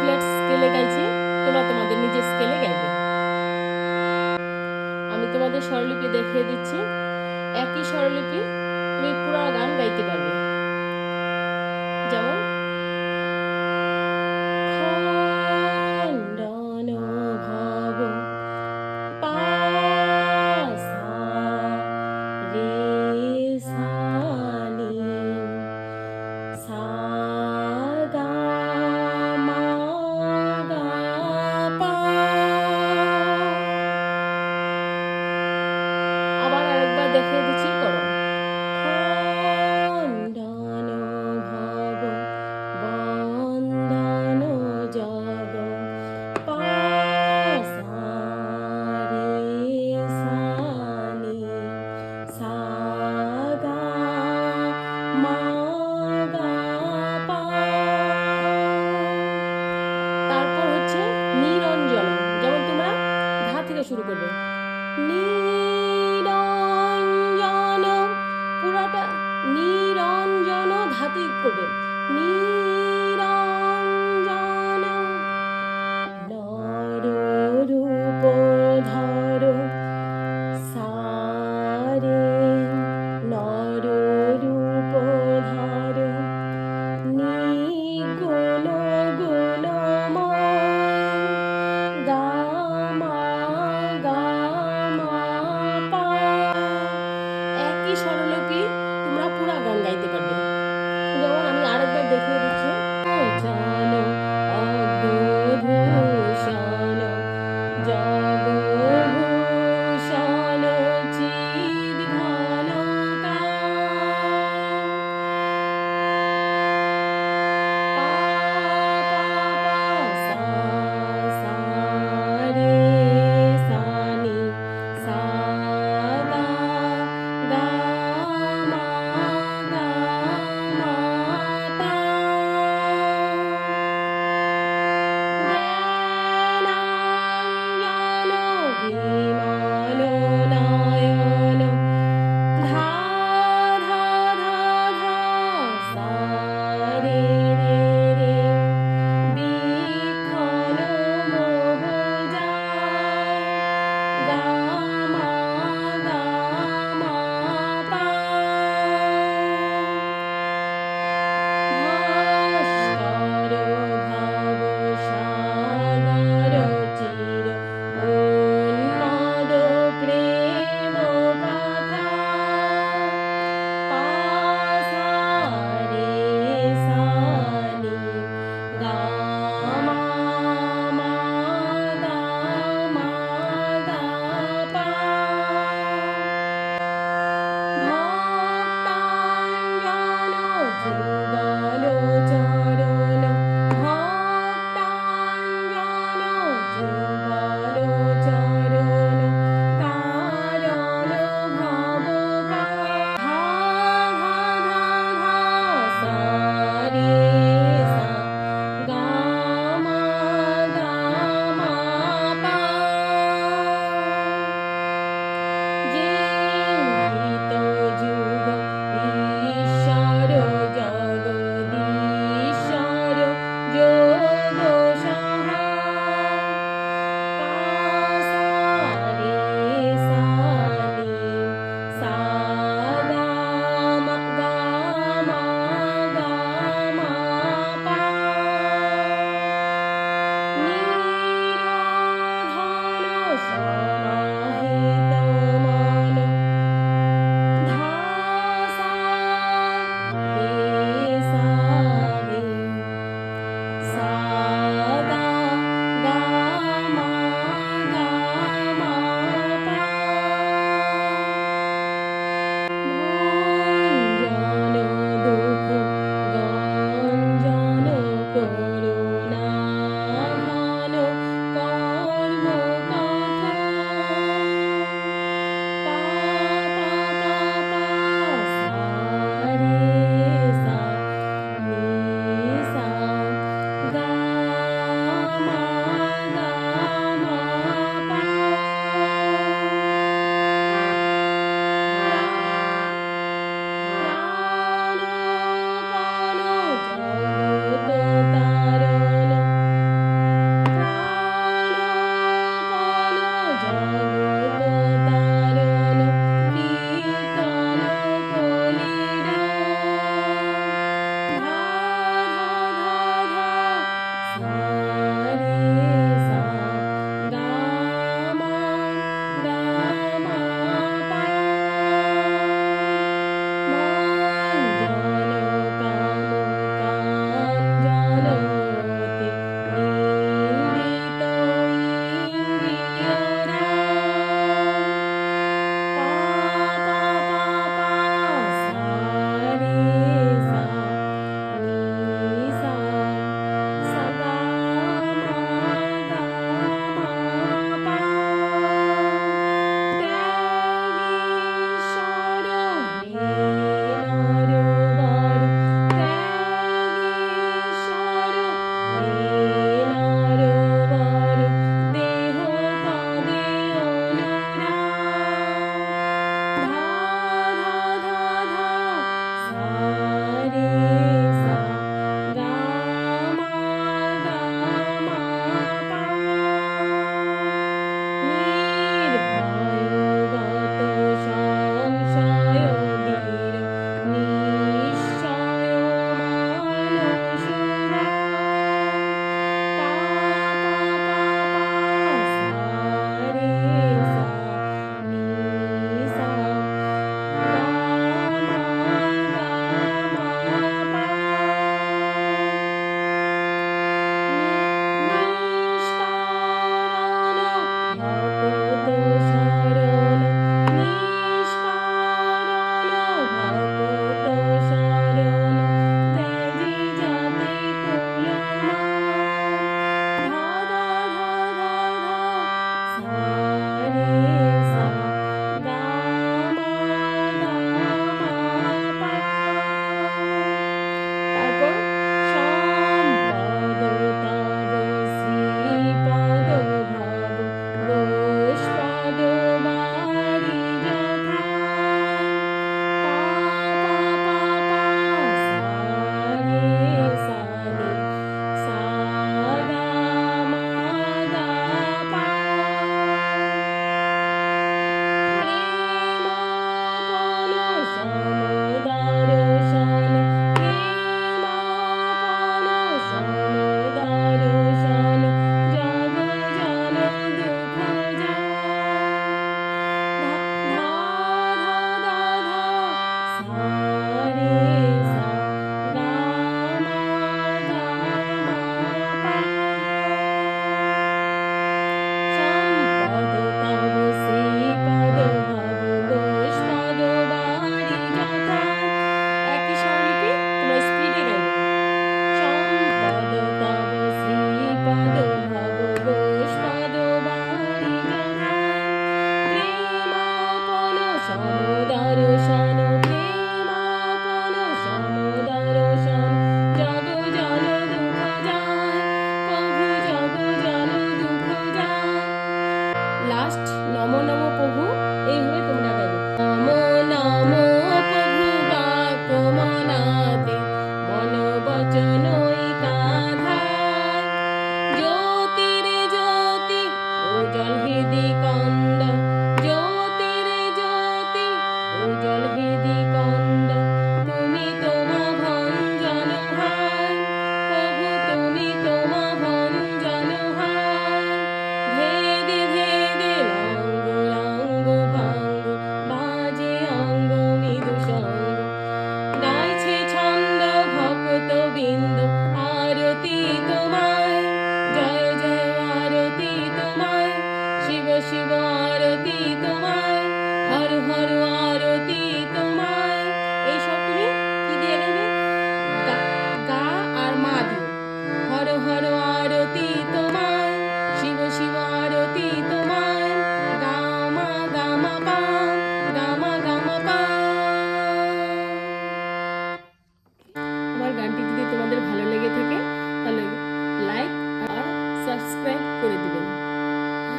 Flat স্কেলে গাইছি, তোমরা তোমাদের নিজের স্কেলে গাইবে। আমি তোমাদের স্বরলিপি দেখিয়ে দিচ্ছি। একই স্বরলিপি তুমি পুরো গান গাইতে পারবে। যেমন লাস্ট নম নম প্রভু এইভাবে তোমরা গাইবে নম নম প্রভু বা কোমনাতে মন বচন